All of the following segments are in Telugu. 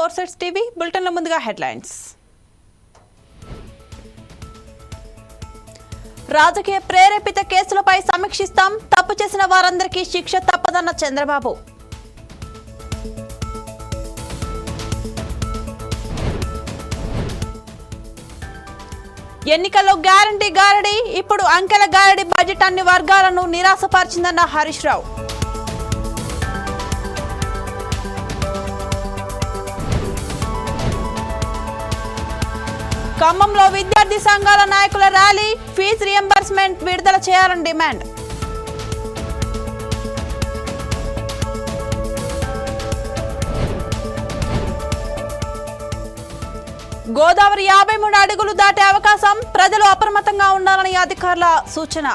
ఫోర్ సెట్స్ టీవీ బులెటిన్ల ముందుగా హెడ్లైన్స్. రాజకీయ ప్రేరేపిత కేసులపై సమీక్షిస్తాం. తప్పు చేసిన వారందరికీ శిక్ష తప్పదన్న చంద్రబాబు. ఎన్నికల్లో గ్యారంటీ గారడి. ఇప్పుడు అంకెల గారడి బడ్జెట్ అన్ని వర్గాలను నిరాశపరిచిందన్న హరీష్ రావు. ఖమ్మంలో విద్యార్థి సంఘాల నాయకుల ర్యాలీ ఫీజు రియంబర్స్మెంట్ విడుదల చేయాలని డిమాండ్. గోదావరి యాభై మూడు అడుగులు దాటే అవకాశం ప్రజలు అప్రమత్తంగా ఉండాలని అధికారుల సూచన.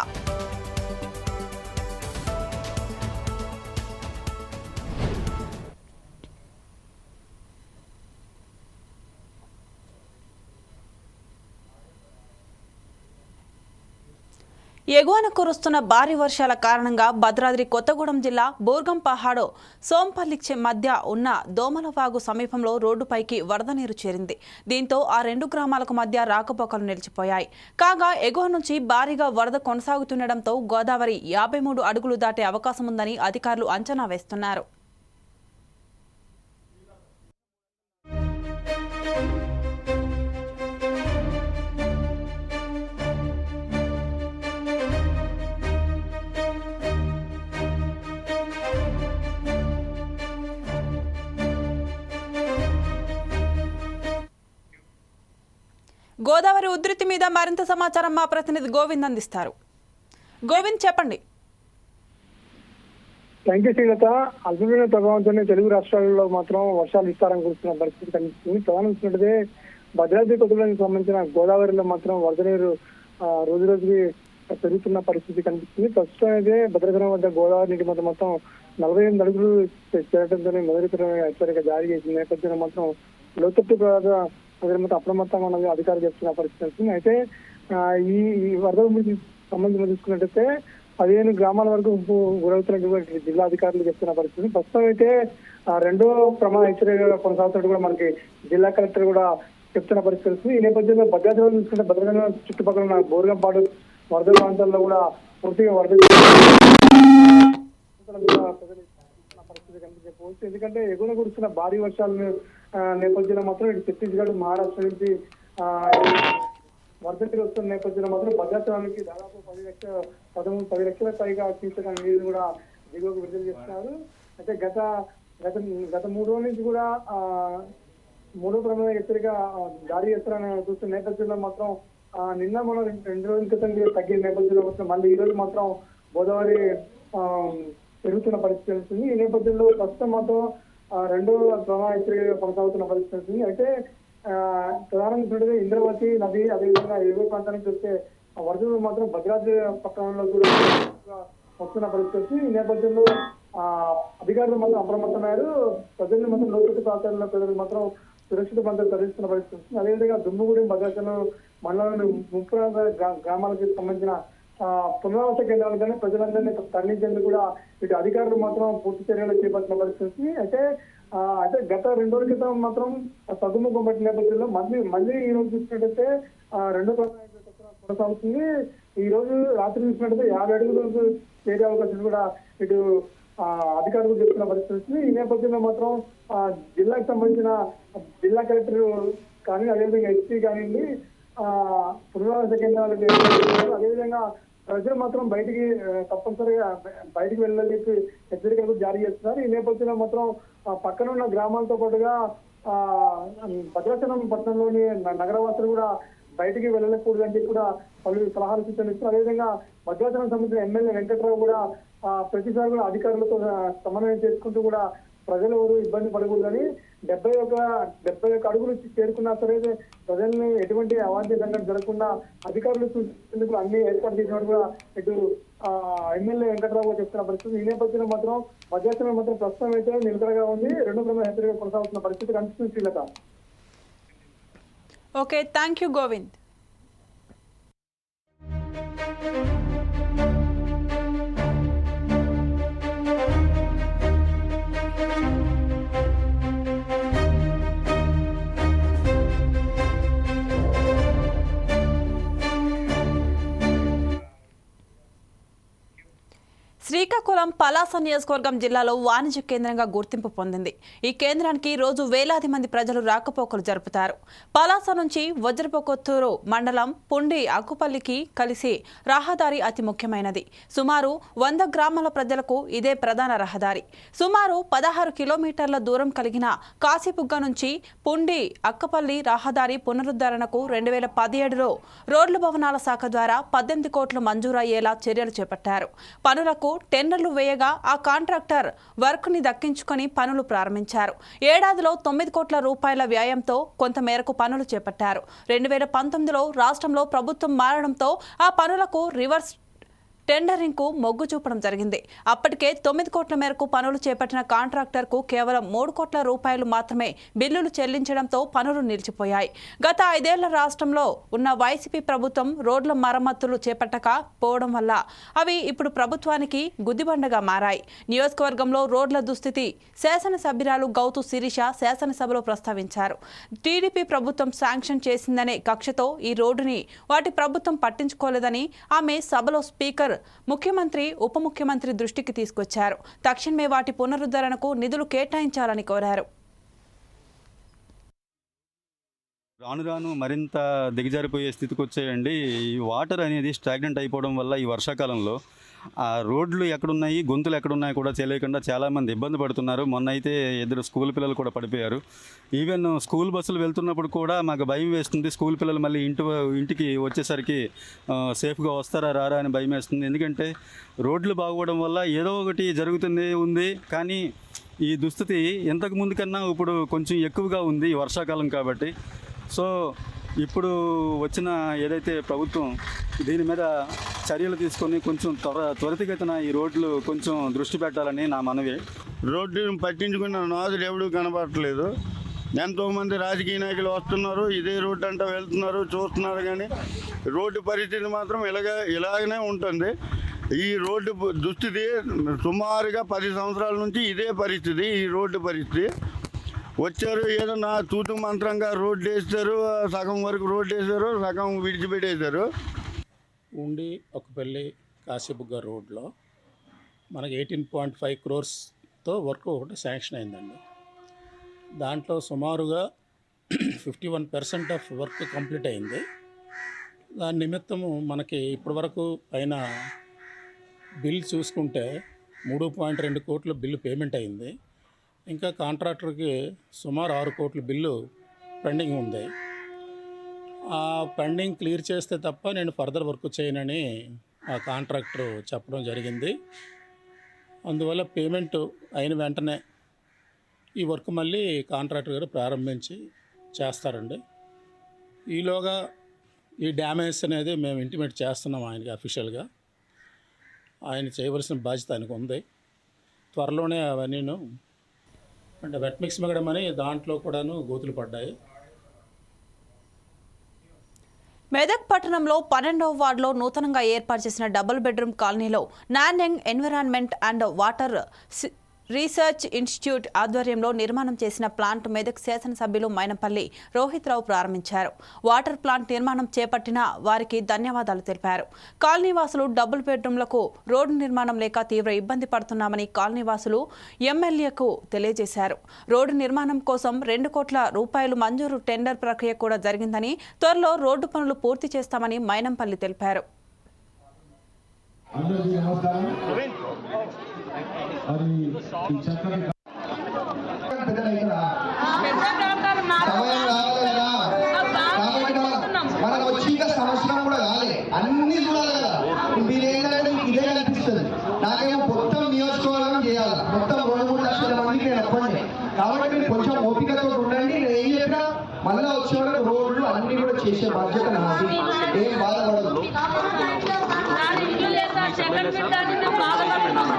ఎగువన కురుస్తున్న భారీ వర్షాల కారణంగా భద్రాద్రి కొత్తగూడెం జిల్లా బోర్గం పహాడో సోంపల్లి మధ్య ఉన్న దోమలవాగు సమీపంలో రోడ్డుపైకి వరద నీరు చేరింది. దీంతో ఆ రెండు గ్రామాలకు మధ్య రాకపోకలు నిలిచిపోయాయి. కాగా ఎగువ నుంచి భారీగా వరద కొనసాగుతుండటంతో గోదావరి యాభై మూడు అడుగులు దాటే అవకాశం ఉందని అధికారులు అంచనా వేస్తున్నారు. గోదావరి ఉధృతి మీద మరింత సమాచారం మా ప్రతినిధి గోవింద్ అందిస్తారు. గోవింద్ చెప్పండి. Thank you Srilatha. అల్పమైన ప్రభావంతోనే తెలుగు రాష్ట్రాలలో మాత్రం వర్షాలు విస్తారం కురుస్తున్న పరిస్థితి కనిపిస్తుంది. ప్రధానం భద్రాద్రి కొత్తగూడెంకి సంబంధించిన గోదావరిలో మాత్రం వరద నీరు రోజు రోజుకి పెరుగుతున్న పరిస్థితి కనిపిస్తుంది. ప్రస్తుతం అయితే భద్రాచలం వద్ద గోదావరి నీటి మొత్తం మొత్తం నలభై ఎనిమిది అడుగులు చేరడంతో మొదటి హెచ్చరిక జారీ చేసిన నేపథ్యంలో మాత్రం లోతట్టు ప్రాంత ప్రజలు అప్రమత్తంగా ఉన్నది అధికారులు చెప్తున్న పరిస్థితి అయితే ఈ ఈ వరద సంబంధించి చూసుకున్నట్టయితే పదిహేను గ్రామాల వరకు గురవుతున్నటువంటి జిల్లా అధికారులు చెప్తున్న పరిస్థితి ప్రస్తుతం అయితే ఆ, రెండో ప్రమాణ హెచ్చరిక కొనసాగుతున్నట్టు కూడా మనకి జిల్లా కలెక్టర్ కూడా చెప్తున్న పరిస్థితి ఈ నేపథ్యంలో భద్రాచలం చూసుకుంటే భద్రాచలం చుట్టుపక్కల ఉన్న బోర్గంపాడు వరద ప్రాంతాల్లో కూడా పూర్తిగా వరద పరిస్థితి కనిపించకపోవచ్చు. ఎందుకంటే ఎగువన కురుస్తున్న భారీ వర్షాలను నేపథ్యంలో మాత్రం ఇటు ఛత్తీస్గఢ్ మహారాష్ట్ర నుంచి వర్ధంతి వస్తున్న నేపథ్యంలో మాత్రం భద్రాచలానికి దాదాపు పది లక్షల పదమూడు పది లక్షల పైగా తీసుకున్న నీరు కూడా దిగువకు విడుదల చేస్తున్నారు. అయితే గత గత గత మూడు రోజుల నుంచి కూడా మూడో ప్రమాద హెచ్చరిక ఆ, జారీ చేస్తారని చూస్తున్న నేపథ్యంలో మాత్రం నిన్న మనం రెండు- రోజుల క్రితం తగ్గిన నేపథ్యంలో మాత్రం మళ్ళీ ఈ రోజు మాత్రం గోదావరి పెరుగుతున్న పరిస్థితి ఉంటుంది ఈ నేపథ్యంలో ప్రస్తుతం మాత్రం రెండో ప్రమాద కొనసాగుతున్న పరిస్థితి. అయితే ఆ, ప్రధానంగా ఇంద్రవతి నది అదేవిధంగా ఏవో ప్రాంతానికి చూస్తే ఆ వరదలు మాత్రం భద్రాద్రి పట్టణంలో కూడా వస్తున్న పరిస్థితి. ఈ నేపథ్యంలో ఆ అధికారులు మాత్రం అప్రమత్తమయ్యారు. ప్రజలు మాత్రం లోతట్టు ప్రాంతాల్లో ప్రజలు మాత్రం సురక్షిత ప్రాంతాలు తరలిస్తున్న పరిస్థితి. అదేవిధంగా దుమ్ముగూడెం భద్రాచలం మండలంలోని ముప్పై గ్రా- గ్రామాలకు సంబంధించిన పునరావాస కేంద్రాలు కానీ ప్రజలందరినీ తరలించేందుకు కూడా ఇటు అధికారులు మాత్రం పూర్తి చర్యలు చేపట్టిన పరిస్థితి. అయితే అయితే గత రెండు రోజుల క్రితం మాత్రం తగ్గుముఖం పట్టిన నేపథ్యంలో మళ్ళీ మళ్ళీ ఈ రోజు చూసినట్టయితే రెండు రెండో కొనసాగుతుంది. ఈ రోజు రాత్రి చూసినట్టయితే యాభై రోజు చేరే అవకాశం కూడా ఇటు అధికారులు చెప్తున్న పరిస్థితి. ఈ నేపథ్యంలో మాత్రం జిల్లాకు సంబంధించిన జిల్లా కలెక్టర్ కానీ అదేవిధంగా ఎస్పీ కానివ్వండి పునరావాస కేంద్రాలు అదేవిధంగా ప్రజలు మాత్రం బయటికి తప్పనిసరిగా బయటికి వెళ్ళలేక చెప్పి హెచ్చరికలు జారీ చేస్తున్నారు. ఈ నేపథ్యంలో మాత్రం పక్కన ఉన్న గ్రామాలతో పాటుగా భద్రాచలం పట్టణంలోని నగరవాసులు కూడా బయటికి వెళ్ళకూడదని కూడా పలు సలహాలు సూచనలు ఇస్తున్నారు. అదేవిధంగా భద్రాచలం సంబంధించిన ఎమ్మెల్యే వెంకట్రావు కూడా ప్రతిసారి కూడా అధికారులతో సమన్వయం చేసుకుంటూ కూడా ప్రజలు ఎవరు ఇబ్బంది పడకూడదని డెబ్బై ఒక డెబ్బై ఒక అడుగులు చేరుకున్నా సరే ప్రజల్ని ఎటువంటి అవాంఛ సంఘటన జరగకుండా అధికారులు చూసేందుకు అన్ని ఏర్పాటు చేసినట్టు కూడా ఇటు ఎమ్మెల్యే వెంకటరావు చెప్తున్న పరిస్థితి. ఈ నేపథ్యంలో మాత్రం మధ్యాహ్నం మాత్రం ప్రస్తుతం అయితే నిలకడగా ఉంది. రెండు ప్రమాద హెచ్చరిక కొనసాగుతున్న పరిస్థితి కనిపిస్తుంది Srilatha. Okay thank you Govind. Srikakulam Palasa నియోజకవర్గం జిల్లాలో వాణిజ్య కేంద్రంగా గుర్తింపు పొందింది. ఈ కేంద్రానికి రోజు వేలాది మంది ప్రజలు రాకపోకలు జరుపుతారు. పలాస నుంచి వజ్రపకొత్తూరు మండలం పుండి అక్కుపల్లికి కలిసి రహదారి అతి ముఖ్యమైనది. సుమారు వంద గ్రామాల ప్రజలకు ఇదే ప్రధాన రహదారి. సుమారు పదహారు కిలోమీటర్ల దూరం కలిగిన కాశీపుగ్గ నుంచి పుండి అక్కపల్లి రహదారి పునరుద్ధరణకు రెండు వేల పదిహేడులో రోడ్ల భవనాల శాఖ ద్వారా పద్దెనిమిది కోట్లు మంజూరయ్యేలా చర్యలు చేపట్టారు. పనులకు టెండర్లు వేయగా ఆ కాంట్రాక్టర్ వర్క్ని దక్కించుకొని పనులు ప్రారంభించారు. ఏడాదిలో తొమ్మిది కోట్ల రూపాయల వ్యయంతో కొంత మేరకు పనులు చేపట్టారు. రెండు వేల పంతొమ్మిదిలో రాష్ట్రంలో ప్రభుత్వం మారడంతో ఆ పనులకు రివర్స్ టెండరింగ్కు మొగ్గు చూపడం జరిగింది. అప్పటికే తొమ్మిది కోట్ల మేరకు పనులు చేపట్టిన కాంట్రాక్టర్కు కేవలం మూడు కోట్ల రూపాయలు మాత్రమే బిల్లులు చెల్లించడంతో పనులు నిలిచిపోయాయి. గత ఐదేళ్ళ రాష్ట్రంలో ఉన్న వైసీపీ ప్రభుత్వం రోడ్ల మరమ్మతులు చేపట్టక పోవడం వల్ల అవి ఇప్పుడు ప్రభుత్వానికి గుద్దిబండగా మారాయి. నియోజకవర్గంలో రోడ్ల దుస్థితి శాసనసభ్యురాలు గౌతు శిరీష శాసనసభలో ప్రస్తావించారు. టీడీపీ ప్రభుత్వం శాంక్షన్ చేసిందనే కక్షతో ఈ రోడ్డుని వాటి ప్రభుత్వం పట్టించుకోలేదని ఆమె సభలో స్పీకర్ ముఖ్యమంత్రి ఉప ముఖ్యమంత్రి దృష్టికి తీసుకొచ్చారు. తక్షణమే వాటి పునరుద్ధరణకు నిధులు కేటాయించాలని కోరారు. రాను రాను మరింత దిగజారిపోయే స్థితికి వచ్చేయండి. ఈ వాటర్ అనేది స్టాగ్నెంట్ అయిపోవడం వల్ల ఈ వర్షాకాలంలో ఆ రోడ్లు ఎక్కడున్నాయి గొంతులు ఎక్కడున్నాయి కూడా తెలియకుండా చాలామంది ఇబ్బంది పడుతున్నారు. మొన్న అయితే ఇద్దరు స్కూల్ పిల్లలు కూడా పడిపోయారు. ఈవెన్ స్కూల్ బస్సులు వెళ్తున్నప్పుడు కూడా మాకు భయం వేస్తుంది. స్కూల్ పిల్లలు మళ్ళీ ఇంటి ఇంటికి వచ్చేసరికి సేఫ్గా వస్తారా రారా అని భయం వేస్తుంది. ఎందుకంటే రోడ్లు బాగోవడం వల్ల ఏదో ఒకటి జరుగుతుంది ఉంది. కానీ ఈ దుస్థితి ఇంతకు ముందు కన్నా ఇప్పుడు కొంచెం ఎక్కువగా ఉంది వర్షాకాలం కాబట్టి. సో ఇప్పుడు వచ్చిన ఏదైతే ప్రభుత్వం దీని మీద చర్యలు తీసుకొని కొంచెం త్వర త్వరితగతిన ఈ రోడ్లు కొంచెం దృష్టి పెట్టాలని నా మనవి. రోడ్డును పట్టించుకున్న నాదులు ఎవడూ కనపడట్లేదు. ఎంతోమంది రాజకీయ నాయకులు వస్తున్నారు ఇదే రోడ్డు అంతా వెళ్తున్నారు చూస్తున్నారు కానీ రోడ్డు పరిస్థితి మాత్రం ఇలాగ ఇలాగనే ఉంటుంది. ఈ రోడ్డు దుస్థితి సుమారుగా పది సంవత్సరాల నుంచి ఇదే పరిస్థితి ఈ రోడ్డు పరిస్థితి. వచ్చారు ఏదన్నా తూతు మంత్రంగా రోడ్డు వేస్తారు సగం వరకు రోడ్డు వేసారు సగం విడిచిపెట్టేశారు. ఉండి ఒకపల్లి కాశీబుగ్గ రోడ్లో మనకి ఎయిటీన్ పాయింట్ ఫైవ్ క్రోర్స్తో వర్క్ ఒకటి శాంక్షన్ అయిందండి. దాంట్లో సుమారుగా fifty one percent of work complete అయింది. దాని నిమిత్తము మనకి ఇప్పటివరకు పైన బిల్ చూసుకుంటే మూడు పాయింట్ రెండు కోట్ల బిల్లు పేమెంట్ అయింది. ఇంకా కాంట్రాక్టర్కి సుమారు ఆరు కోట్ల బిల్లు పెండింగ్ ఉంది. ఆ పెండింగ్ క్లియర్ చేస్తే తప్ప నేను ఫర్దర్ వర్క్ చేయనని ఆ కాంట్రాక్టర్ చెప్పడం జరిగింది. అందువల్ల పేమెంట్ అయిన వెంటనే ఈ వర్క్ మళ్ళీ కాంట్రాక్టర్ గారు ప్రారంభించి చేస్తారండి. ఈలోగా ఈ డ్యామేజ్ అనేది మేము ఇంటిమేట్ చేస్తున్నాం ఆయనకి అఫీషియల్గా. ఆయన చేయవలసిన బాధ్యత ఆయనకు ఉంది త్వరలోనే అవన్నీను అండ్ వెట్ మిక్స్ మిగడం అని దాంట్లో కూడాను గోతులు పడ్డాయి. మెదక్ పట్టణంలో పన్నెండవ వార్డులో నూతనంగా ఏర్పాటు చేసిన డబుల్ బెడ్రూమ్ కాలనీలో Nanyang environment and water research institute ఆధ్వర్యంలో నిర్మాణం చేసిన ప్లాంట్ మెదక్ శాసనసభ్యులు మైనపల్లి రోహిత్ రావు ప్రారంభించారు. వాటర్ ప్లాంట్ నిర్మాణం చేపట్టిన వారికి ధన్యవాదాలు తెలిపారు. కాలనీవాసులు డబుల్ బెడ్రూమ్లకు రోడ్డు నిర్మాణం లేక తీవ్ర ఇబ్బంది పడుతున్నామని కాలనీవాసులు ఎమ్మెల్యేకు తెలియజేశారు. రోడ్డు నిర్మాణం కోసం రెండు కోట్ల రూపాయలు మంజూరు టెండర్ ప్రక్రియ కూడా జరిగిందని త్వరలో రోడ్డు పనులు పూర్తి చేస్తామని మైనంపల్లి తెలిపారు. మరి ఈ మనం- మనకు వచ్చి ఇంకా సంవత్సరం కూడా కాలే అన్ని చూడాలి కదా. మీరు ఏంటంటే మీకు ఇదే కనిపిస్తుంది. నాకేమో మొత్తం నియోజకవర్గం చేయాలి? మొత్తం రెండు మూడు లక్షల మందికి నేను ఒప్పండి కాబట్టి మీరు కొంచెం ఓపికతో ఉండండి. నేను ఏం చెప్పినా మళ్ళీ వచ్చే వరకు రోడ్లు అన్ని కూడా చేసే బాధ్యత నాది. ఏం బాధపడదు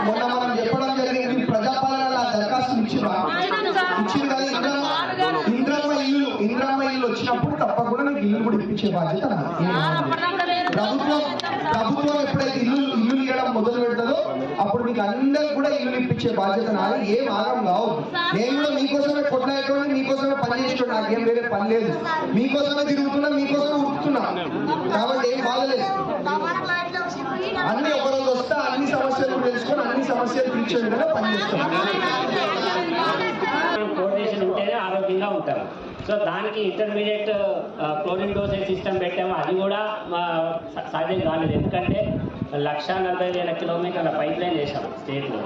మొన్న మనం చెప్పడం జరిగింది ప్రజాపాలన దరఖాస్తు ఇచ్చిన ఇచ్చింది కదా ఇంద్రమ్మ ఇంద్రమ్మ ఇల్లు ఇంద్రమ్మ ఇల్లు వచ్చినప్పుడు తప్పకుండా నాకు ఇల్లు బాధ్యత ప్రభుత్వం ప్రభుత్వం ఎప్పుడైతే ఇల్లు ఇల్లు ఇవ్వడం మొదలు పెడతాదో అప్పుడు మీకు అందరికి కూడా ఇల్లు ఇప్పించే బాధ్యత నాది. ఏం ఆగం కావు. నేను కూడా మీకోసమే కొట్లాడుకోవడం మీకోసమే పని చేసుకోవడం నాకేం వేరే పని లేదు. మీకోసమే తిరుగుతున్నా మీకోసమే ఉడుతున్నా కాబట్టి ఏం బాధలేదు. అన్ని ఒకరోజు వస్తే అన్ని సమస్యలు తెలుసుకొని అన్ని సమస్యలు తీర్చే విధంగా పనిచేస్తున్నాం ఉంటేనే ఆరోగ్యంగా ఉంటారు. సో దానికి ఇంటర్మీడియట్ క్లోరిన్ డోసేజ్ సిస్టమ్ పెట్టాము. అది కూడా సాధ్యం కాలేదు. ఎందుకంటే లక్ష నలభై వేల కిలోమీటర్ల పైప్ లైన్ చేశాం స్టేట్లో.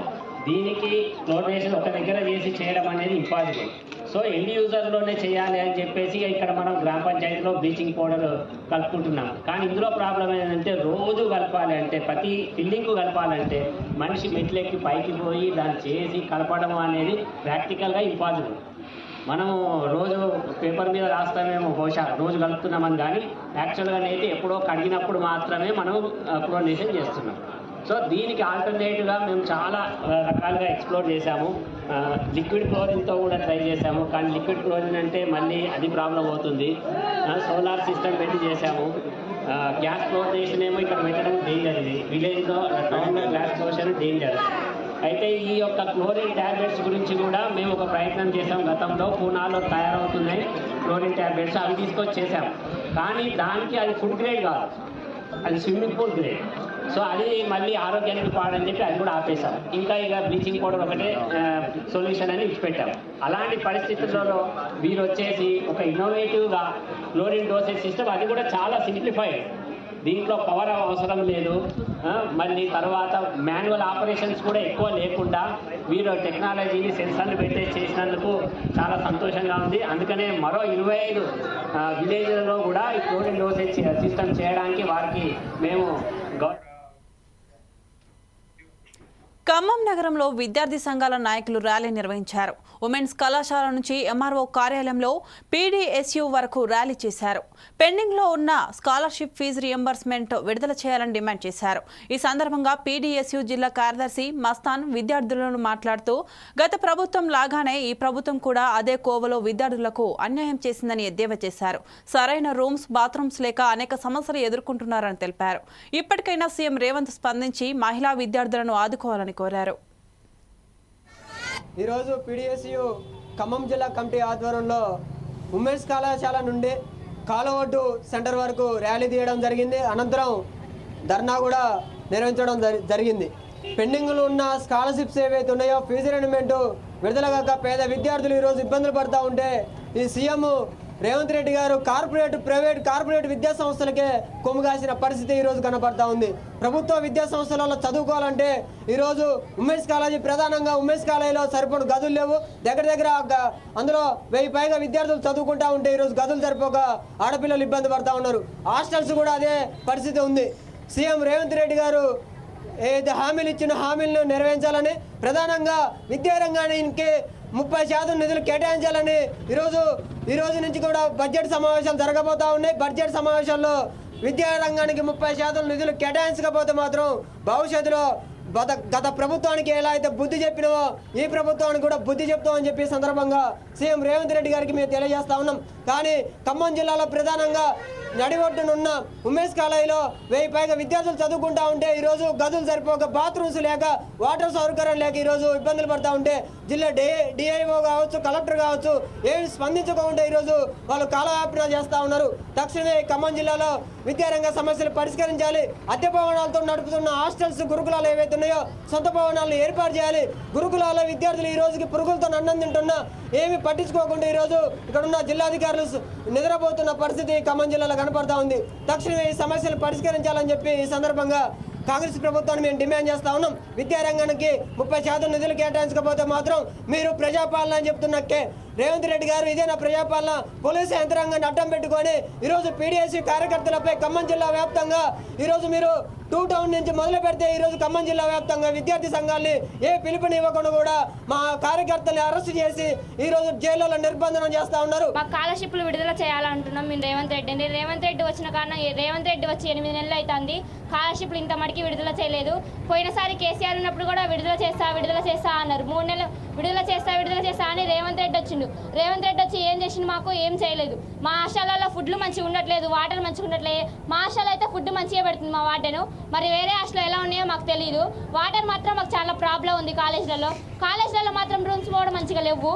దీనికి క్లోరినేషన్ ఒక దగ్గర చేసి చేయడం అనేది ఇంపాసిబుల్ సో ఎండ్ యూజర్లోనే చేయాలి అని చెప్పేసి ఇక్కడ మనం గ్రామ పంచాయతీలో బ్లీచింగ్ పౌడర్ కలుపుకుంటున్నాం. కానీ ఇందులో ప్రాబ్లం ఏంటంటే రోజు కలపాలి అంటే ప్రతి బిల్డింగ్కు కలపాలంటే మనిషి మెట్లెక్కి పైకి పోయి దాన్ని చేసి కలపడం అనేది ప్రాక్టికల్గా ఇంపాసిబుల్ మనము రోజు పేపర్ మీద రాస్తామేమో బహుశా రోజు కలుపుతున్నామని కానీ యాక్చువల్గా అయితే ఎప్పుడో కడిగినప్పుడు మాత్రమే మనం ప్రొనేషన్ చేస్తున్నాం. సో దీనికి ఆల్టర్నేటివ్గా మేము చాలా రకాలుగా ఎక్స్ప్లోర్ చేశాము. లిక్విడ్ క్లోరిన్తో కూడా ట్రై చేశాము. కానీ లిక్విడ్ క్లోరిన్ అంటే మళ్ళీ అది ప్రాబ్లం అవుతుంది. సోలార్ సిస్టమ్ పెట్టి చేశాము. గ్యాస్ క్లోరినేషన్ ఏమో ఇక్కడ పెట్టడం డేంజర్ ఇది. విలేజ్లో టౌన్లో గ్యాస్ క్లోషన్ డేంజర్ అయితే ఈ యొక్క క్లోరిన్ ట్యాబ్లెట్స్ గురించి కూడా మేము ఒక ప్రయత్నం చేసాం గతంలో. పూనాలో తయారవుతున్నాయి క్లోరిన్ ట్యాబ్లెట్స్ అవి తీసుకొచ్చి చేసాం కానీ దానికి అది ఫుడ్ గ్రేడ్ కాదు. అది స్విమ్మింగ్ పూల్ గ్రేడ్. సో అది మళ్ళీ ఆరోగ్యానికి పాడని చెప్పి అది కూడా ఆపేశాం. ఇంకా ఇక బ్లీచింగ్ పౌడర్ ఒకటే సొల్యూషన్ అని ఇచ్చిపెట్టాం. అలాంటి పరిస్థితులలో మీరు వచ్చేసి ఒక ఇన్నోవేటివ్గా క్లోరిన్ డోసేజ్ సిస్టమ్ అది కూడా చాలా సింప్లిఫైడ్. దీంట్లో పవర్ అవసరం లేదు. మళ్ళీ తర్వాత మాన్యువల్ ఆపరేషన్స్ కూడా ఎక్కువ లేకుండా వీరు టెక్నాలజీని సెన్సర్లు పెట్టే చేసినందుకు చాలా సంతోషంగా ఉంది. అందుకనే మరో ఇరవై ఐదు విలేజ్లలో కూడా ఈ క్లోరిన్ డోసేజ్ సిస్టమ్ చేయడానికి వారికి మేము ఖమ్మం నగరంలో విద్యార్థి సంఘాల నాయకులు ర్యాలీ నిర్వహించారు. ఉమెన్స్ కళాశాల నుంచి ఎంఆర్ఓ కార్యాలయంలో పీడీఎస్యు వరకు ర్యాలీ చేశారు. పెండింగ్లో ఉన్న స్కాలర్షిప్ ఫీజు రియంబర్స్మెంట్ విడుదల చేయాలని డిమాండ్ చేశారు. ఈ సందర్భంగా పీడీఎస్యు జిల్లా కార్యదర్శి మస్తాన్ విద్యార్థులను మాట్లాడుతూ గత ప్రభుత్వం లాగానే ఈ ప్రభుత్వం కూడా అదే కోవలో విద్యార్థులకు అన్యాయం చేసిందని ఎద్దేవా చేశారు. సరైన రూమ్స్ బాత్రూమ్స్ లేక అనేక సమస్యలు ఎదుర్కొంటున్నారని తెలిపారు. ఇప్పటికైనా సీఎం రేవంత్ స్పందించి మహిళా విద్యార్థులను ఆదుకోవాలని కోరారు. ఈరోజు పీడిఎస్యు ఖమ్మం జిల్లా కమిటీ ఆధ్వర్యంలో ఉమెన్స్ కళాశాల నుండి కాలవడ్డు సెంటర్ వరకు ర్యాలీ తీయడం జరిగింది. అనంతరం ధర్నా కూడా నిర్వహించడం జరి- జరిగింది. పెండింగ్లు ఉన్న స్కాలర్షిప్స్ ఏవైతే ఉన్నాయో ఫీజు రెన్యుమెంట్ విడుదల కాక పేద విద్యార్థులు ఈరోజు ఇబ్బందులు పడుతూ ఉంటే ఈ సీఎం రేవంత్ రెడ్డి గారు కార్పొరేట్ ప్రైవేట్ కార్పొరేట్ విద్యా సంస్థలకే కొమ్ముగాసిన పరిస్థితి ఈరోజు కనపడతా ఉంది. ప్రభుత్వ విద్యా సంస్థలలో చదువుకోవాలంటే ఈరోజు ఉమెన్స్ కాలేజీ ప్రధానంగా ఉమెన్స్ కాలేజీలో సరిపడు గదులు లేవు. దగ్గర దగ్గర అందులో వెయ్యి పైగా విద్యార్థులు చదువుకుంటా ఉంటే ఈరోజు గదులు సరిపోక ఆడపిల్లలు ఇబ్బంది పడతా ఉన్నారు. హాస్టల్స్ కూడా అదే పరిస్థితి ఉంది. సీఎం రేవంత్ రెడ్డి గారు ఏదైతే హామీలు ఇచ్చిన హామీలను నెరవేర్చాలని ప్రధానంగా విద్యారంగానికి ముప్పై శాతం నిధులు కేటాయించాలని ఈరోజు ఈ రోజు నుంచి కూడా బడ్జెట్ సమావేశాలు జరగబోతా ఉన్నాయి. బడ్జెట్ సమావేశాల్లో విద్యారంగానికి ముప్పై శాతం నిధులు కేటాయించకపోతే మాత్రం భవిష్యత్తులో గత గత ప్రభుత్వానికి ఎలా అయితే బుద్ధి చెప్పినవో ఈ ప్రభుత్వానికి కూడా బుద్ధి చెప్తామని చెప్పి సందర్భంగా సీఎం రేవంత్ రెడ్డి గారికి మేము తెలియజేస్తా ఉన్నాం. కానీ ఖమ్మం జిల్లాలో ప్రధానంగా నడివొడ్డునున్న ఉమేష్ కాలేజీలో వెయ్యి పైగా విద్యార్థులు చదువుకుంటా ఉంటే ఈరోజు గదులు సరిపోక బాత్రూమ్స్ లేక వాటర్ సౌకర్యం లేక ఈరోజు ఇబ్బందులు పడతా ఉంటే జిల్లా డి డిఐఓ కావచ్చు కలెక్టర్ కావచ్చు ఏమి స్పందించకుండా ఈరోజు వాళ్ళు కాలయాపన చేస్తూ ఉన్నారు. తక్షణమే ఖమ్మం జిల్లాలో విద్యారంగ సమస్యలు పరిష్కరించాలి. అద్దె భవనాలతో నడుపుతున్న హాస్టల్స్ గురుకులాలు ఏవైతే ఉన్నాయో సొంత భవనాలను ఏర్పాటు చేయాలి. గురుకులాల విద్యార్థులు ఈ రోజుకి పురుగులతో అన్నం తింటున్నా ఏమి పట్టించుకోకుండా ఈరోజు ఇక్కడ ఉన్న జిల్లాధికారులు నిద్రపోతున్న పరిస్థితి ఖమ్మం జిల్లాలో కనపడతా ఉంది. తక్షణమే ఈ సమస్యలు పరిష్కరించాలని చెప్పి ఈ సందర్భంగా కాంగ్రెస్ ప్రభుత్వాన్ని మేము డిమాండ్ చేస్తా ఉన్నాం. విద్యారంగానికి ముప్పై శాతం నిధులు కేటాయించకపోతే మాత్రం మీరు ప్రజాపాలన అని చెప్తున్న రేవంత్ రెడ్డి గారు ఇదేనా ప్రజాపాలన? పోలీసు యంత్రాంగాన్ని అడ్డం పెట్టుకొని ఈరోజు పీడీఎస్సీ కార్యకర్తలపై ఖమ్మం జిల్లా వ్యాప్తంగా ఈరోజు మీరు టూ టౌన్ నుంచి మొదలు పెడితే ఈరోజు ఖమ్మం జిల్లా వ్యాప్తంగా విద్యార్థి సంఘాన్ని ఏ పిలుపునివ్వకుండా కూడా మా కార్యకర్తల్ని అరెస్ట్ చేసి ఈరోజు జైల్లో నిర్బంధనం చేస్తా ఉన్నారు. మా స్కాలర్షిప్లు విడుదల చేయాలంటున్నాం మేము రేవంత్ రెడ్డి రేవంత్ రెడ్డి వచ్చిన కారణం రేవంత్ రెడ్డి వచ్చి ఎనిమిది నెలలు అవుతుంది స్కాలర్షిప్లు ఇంత మటుకి విడుదల చేయలేదు. పోయినసారి కేసీఆర్ ఉన్నప్పుడు కూడా విడుదల చేస్తా విడుదల చేస్తా అన్నారు. మూడు నెలలు విడుదల చేస్తా విడుదల చేస్తా అని రేవంత్ రెడ్డి వచ్చిండు. రేవంత్ రెడ్డి వచ్చి ఏం చేసిండు మాకు? ఏం చేయలేదు. మా హాస్టల్లో ఫుడ్లు మంచిగా ఉండట్లేదు వాటర్ మంచిగా ఉండట్లేదు మా హాస్టల్ అయితే ఫుడ్ మంచిగా పెడుతుంది మా వాటను మరి వేరే హాస్టల్లో ఎలా ఉన్నాయో మాకు తెలియదు వాటర్ మాత్రం మాకు చాలా ప్రాబ్లం ఉంది కాలేజీలలో. కాలేజీలలో మాత్రం రూమ్స్ కూడా మంచిగా లేవు.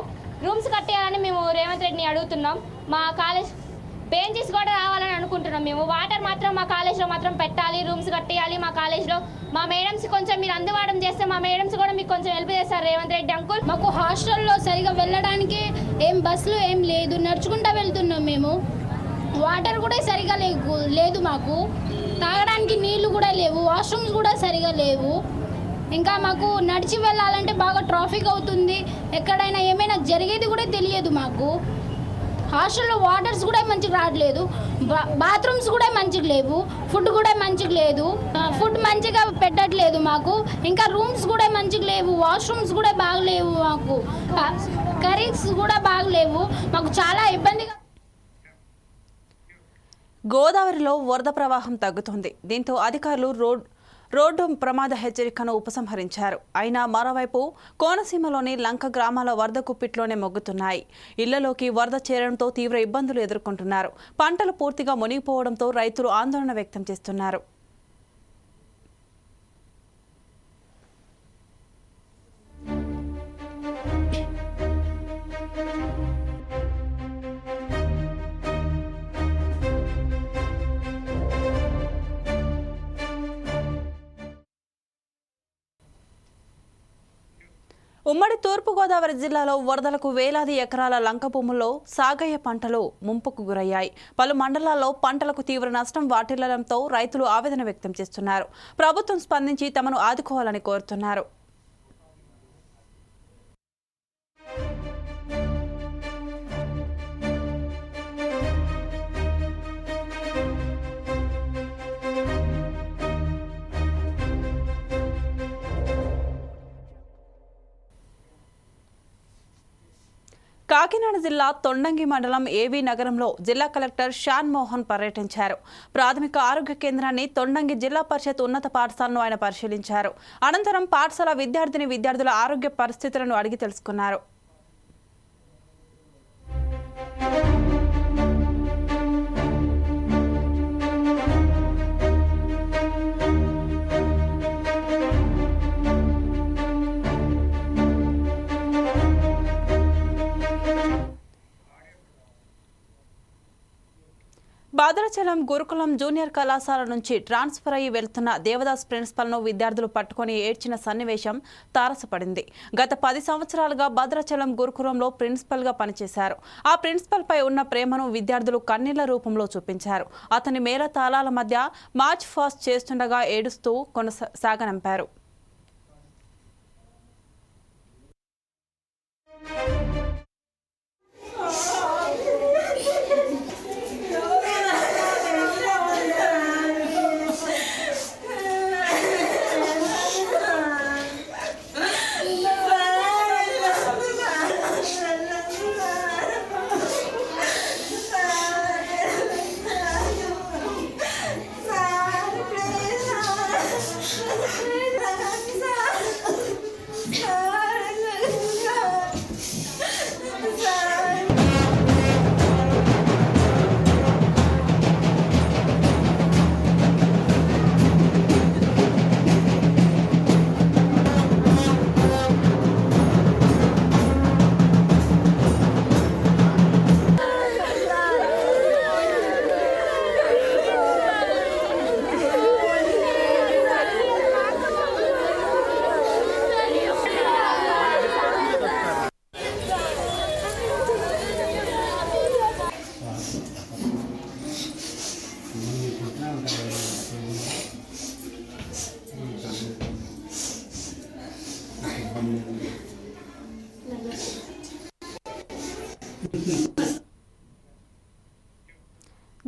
రూమ్స్ కట్టేయాలని మేము రేవంత్ రెడ్డిని అడుగుతున్నాం. మా కాలేజ్ బెంచెస్ కూడా రావాలని అనుకుంటున్నాం మేము. వాటర్ మాత్రం మా కాలేజ్లో మాత్రం పెట్టాలి రూమ్స్ కట్టేయాలి. మా కాలేజ్లో మా మేడమ్స్ కొంచెం మీరు అందుబాటు చేస్తే మా మేడమ్స్ కూడా మీకు కొంచెం హెల్ప్ చేస్తారు. రేవంత్ రెడ్డి అంకుల్ మాకు హాస్టల్లో సరిగా వెళ్ళడానికి ఏం బస్సులు ఏం లేదు. నడుచుకుంటా వెళ్తున్నాం మేము. వాటర్ కూడా సరిగా లేవు లేదు మాకు. తాగడానికి నీళ్ళు కూడా లేవు. వాష్రూమ్స్ కూడా సరిగా లేవు. ఇంకా మాకు నడిచి వెళ్ళాలంటే బాగా ట్రాఫిక్ అవుతుంది. ఎక్కడైనా ఏమైనా జరిగేది కూడా తెలియదు మాకు. హాస్టల్లో వాటర్స్ కూడా మంచిగా రావట్లేదు. బా- బాత్రూమ్స్ కూడా మంచిగా లేవు. ఫుడ్ కూడా మంచిగా లేదు. ఫుడ్ మంచిగా పెట్టట్లేదు మాకు. ఇంకా రూమ్స్ కూడా మంచిగా లేవు. వాష్రూమ్స్ కూడా బాగలేవు మాకు. కర్రీస్ కూడా బాగలేవు. మాకు చాలా ఇబ్బందిగా గోదావరిలో వరద ప్రవాహం తగ్గుతోంది. దీంతో అధికారులు రోడ్ రోడ్డు ప్రమాద హెచ్చరికను ఉపసంహరించారు. అయినా మరోవైపు కోనసీమలోని లంక గ్రామాల వరద కుప్పిట్లోనే మొగ్గుతున్నాయి. ఇళ్ళలోకి వరద చేరడంతో తీవ్ర ఇబ్బందులు ఎదుర్కొంటున్నారు. పంటలు పూర్తిగా మునిగిపోవడంతో రైతులు ఆందోళన వ్యక్తం చేస్తున్నారు. ఉమ్మడి తూర్పుగోదావరి జిల్లాలో వరదలకు వేలాది ఎకరాల లంక భూముల్లో సాగయ్య పంటలు ముంపుకు గురయ్యాయి. పలు మండలాల్లో పంటలకు తీవ్ర నష్టం వాటిల్లడంతో రైతులు ఆవేదన వ్యక్తం చేస్తున్నారు. ప్రభుత్వం స్పందించి తమను ఆదుకోవాలని కోరుతున్నారు. కాకినాడ జిల్లా తొండంగి మండలం ఏవీ నగరంలో జిల్లా కలెక్టర్ షాన్ మోహన్ పర్యటించారు. ప్రాథమిక ఆరోగ్య కేంద్రాన్ని తొండంగి జిల్లా పరిషత్ ఉన్నత పాఠశాలను ఆయన పరిశీలించారు. అనంతరం పాఠశాల విద్యార్థిని విద్యార్థుల ఆరోగ్య పరిస్థితులను అడిగి తెలుసుకున్నారు. భద్రాచలం గురుకులం జూనియర్ కళాశాల నుంచి ట్రాన్స్ఫర్ అయ్యి వెళ్తున్న దేవదాస్ ప్రిన్సిపల్ను విద్యార్థులు పట్టుకొని ఏడ్చిన సన్నివేశం తారసపడింది. గత పది సంవత్సరాలుగా భద్రాచలం గురుకులంలో ప్రిన్సిపల్గా పనిచేశారు. ఆ ప్రిన్సిపల్పై ఉన్న ప్రేమను విద్యార్థులు కన్నీళ్ళ రూపంలో చూపించారు. అతని మేళ తాళాల మధ్య మార్చ్ ఫాస్ట్ చేస్తుండగా ఏడుస్తూ కొనసాగనంపారు. Thank you.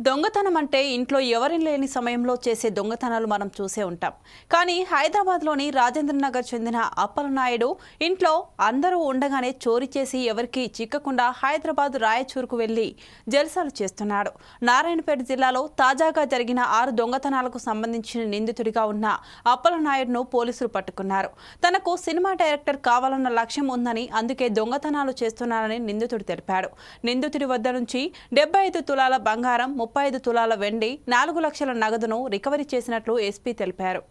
దొంగతనం అంటే ఇంట్లో ఎవరిని లేని సమయంలో చేసే దొంగతనాలు మనం చూసే ఉంటాం. కానీ హైదరాబాద్లోని రాజేంద్రనగర్ చెందిన అప్పలనాయుడు ఇంట్లో అందరూ ఉండగానే చోరీ చేసి ఎవరికి చిక్కకుండా హైదరాబాద్ రాయచూరుకు వెళ్ళి జల్సాలు చేస్తున్నాడు. నారాయణపేట జిల్లాలో తాజాగా జరిగిన ఆరు దొంగతనాలకు సంబంధించిన నిందితుడిగా ఉన్న అప్పలనాయుడును పోలీసులు పట్టుకున్నారు. తనకు సినిమా డైరెక్టర్ కావాలన్న లక్ష్యం ఉందని అందుకే దొంగతనాలు చేస్తున్నానని నిందితుడు తెలిపాడు. నిందితుడి వద్ద నుంచి డెబ్బై ఐదు తులాల బంగారం ముప్పై ఐదు తులాల వెండి నాలుగు లక్షల నగదును రికవరీ చేసినట్లు ఎస్పీ తెలిపారు.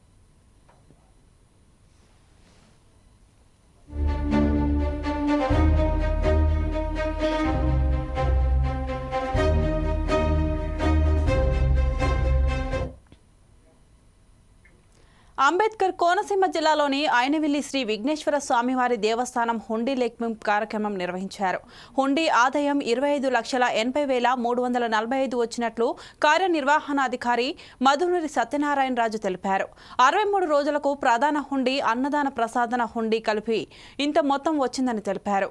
కోనసీమ జిల్లాలోని ఆయనవిల్లి శ్రీ విఘ్నేశ్వర స్వామివారి దేవస్థానం హుండీ లెక్కింపు కార్యక్రమం నిర్వహించారు. హుండీ ఆదాయం ఇరవై ఐదు లక్షల ఎనభై వేల మూడు వందల నలభై ఐదు వచ్చినట్లు కార్యనిర్వహణాధికారి మధునూరి సత్యనారాయణ రాజు తెలిపారు. అరవై మూడు రోజులకు ప్రధాన హుండీ అన్నదాన ప్రసాదన హుండీ కలిపి ఇంత మొత్తం వచ్చిందని తెలిపారు.